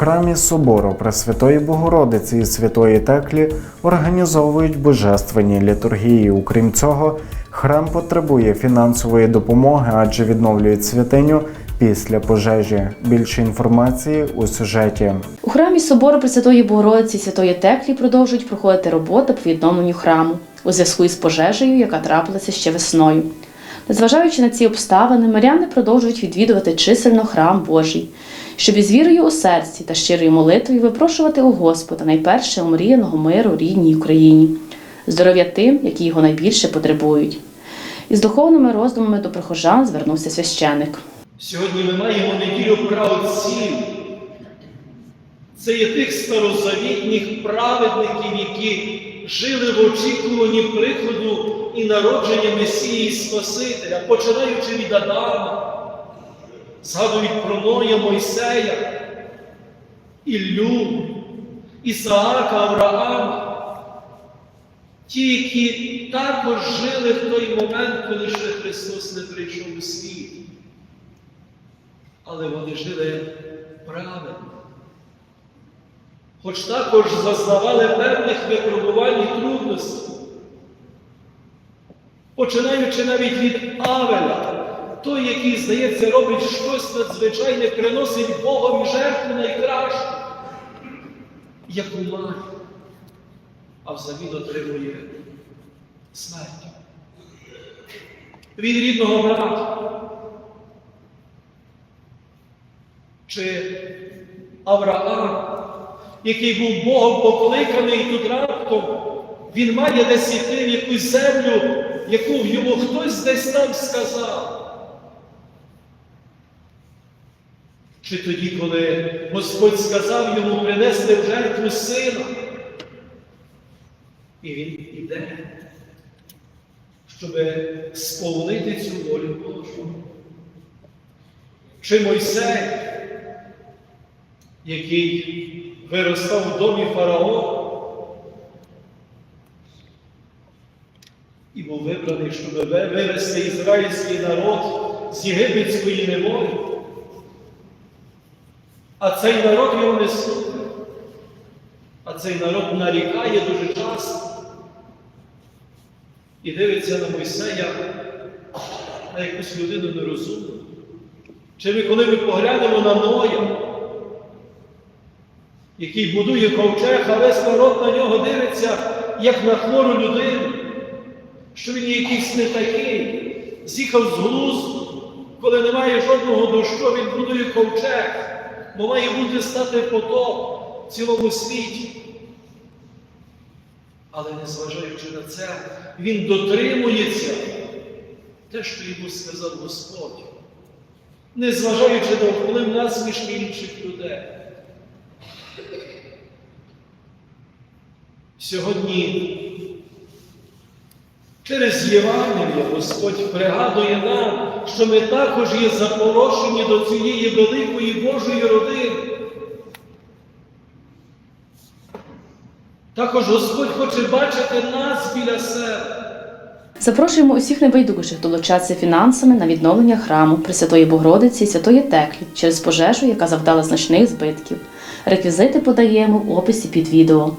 храмі собору Пресвятої Богородиці і Святої Теклі організовують божественні літургії. Окрім цього, храм потребує фінансової допомоги, адже відновлюють святиню після пожежі. Більше інформації у сюжеті. У храмі собору Пресвятої Богородиці Святої Теклі продовжують проходити роботи по відновленню храму у зв'язку із пожежею, яка трапилася ще весною. Незважаючи на ці обставини, миряни продовжують відвідувати чисельно храм Божий, щоб із вірою у серці та щирою молитвою випрошувати у Господа найперше омріяного миру рідній Україні, здоров'я тим, які його найбільше потребують. Із духовними роздумами до прихожан звернувся священик. Сьогодні ми маємо неділю праотців. Це є тих старозавітніх праведників, які жили в очікуванні приходу і народження Месії Спасителя, починаючи від Адама, згадують про Ноя Мойсея, Іллю, Ісаака, Авраама. Ті, які також жили в той момент, коли ще Христос не прийшов у світ але вони жили. Хоч також зазнавали певних випробувань і трудностей, починаючи навіть від Авеля, той, який, здається, робить щось надзвичайне, приносить Богові жертву найкращу, як ума, а взамін отримує смерть. Від рідного брата. Чи Авраам, який був Богом покликаний тут раптом, він має десь іти в якусь землю, яку йому хтось десь там сказав. Чи тоді, коли Господь сказав йому принести в жертву сина, і він іде, щоб сповнити цю волю Божу. Чи Мойсей, який виростав в домі фараона і був вибраний, щоб вивести ізраїльський народ з єгипетської неволі. А цей народ його не слухає. А цей народ нарікає дуже часто і дивиться на Мойсея, на якусь людину нерозумну. Чи ми, коли ми поглянемо на Ноя, який будує ковчег, а весь народ на нього дивиться, як на хвору людину, що він якийсь не такий, з'їхав з глузду, коли немає жодного дощу, він будує ковчег, бо має бути стати потоп в цілому світі. Але незважаючи на це, він дотримується те, що йому сказав Господь, незважаючи на вплив насмішки інших людей. Сьогодні через Євангелія Господь пригадує нам, що ми також є запорошені до цієї великої Божої родини. Також Господь хоче бачити нас біля себе. Запрошуємо усіх небайдужих долучатися фінансами на відновлення храму Пресвятої Богородиці і Святої Теклі через пожежу, яка завдала значних збитків. Реквізити подаємо в описі під відео.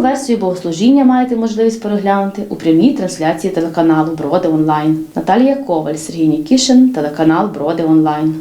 Версію богослужіння маєте можливість переглянути у прямій трансляції телеканалу Броди Онлайн. Наталія Коваль, Сергій Нікішин, телеканал Броди Онлайн.